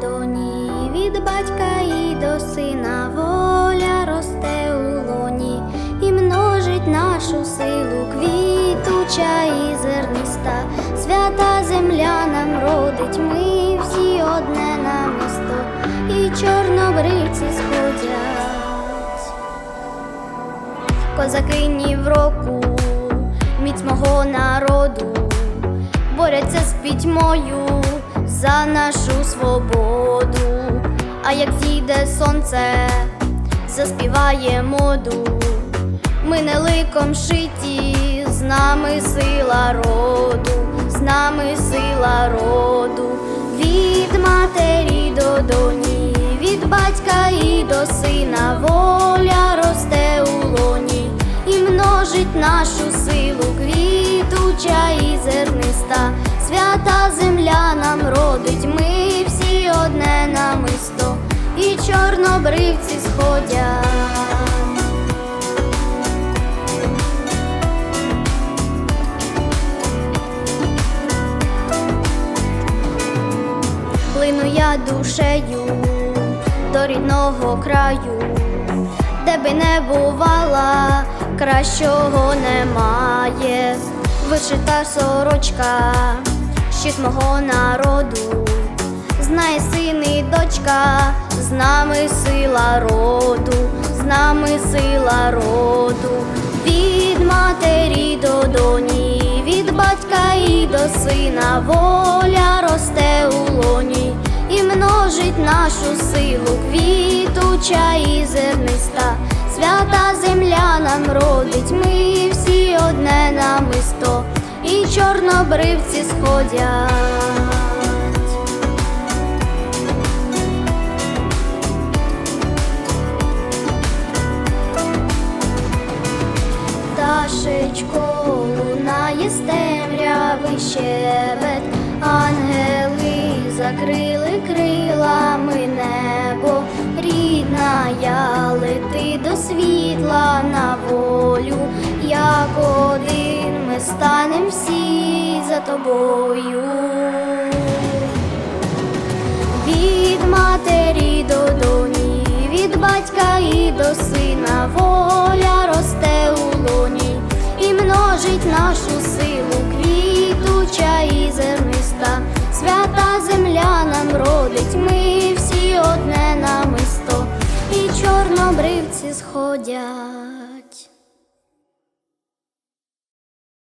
доні, від батька і до сина. Воля росте у лоні і множить нашу силу, квітуча і зерниста, свята земля нам родить, ми всі одне намисто, і чорнобривці сходять. Козаки в року, міць мого народу, борються з пітьмою за нашу свободу. А як зійде сонце, заспіває моду, ми не ликом шиті, з нами сила роду, з нами сила роду, від матері до доні, від батька і до сина воля земля нам родить, ми всі одне намисто, і чорнобривці сходять. Плину я душею до рідного краю, де би не бувала, кращого немає. Вишита сорочка, щит мого народу, знає син і дочка, з нами сила роду, з нами сила роду, від матері до доні, від батька і до сина воля росте у лоні і множить нашу силу, квітуча і зерниста, свята земля нам родить, чорнобривці сходять. Пташечко лунає з темряви щебет, ангели закрили крилами небо, рідна я лети до світла на волю, станем всі за тобою. Від матері до доні, від батька і до сина воля росте у лоні і множить нашу силу, квітуча і зерниста, свята земля нам родить, ми всі одне намисто, і чорнобривці сходять.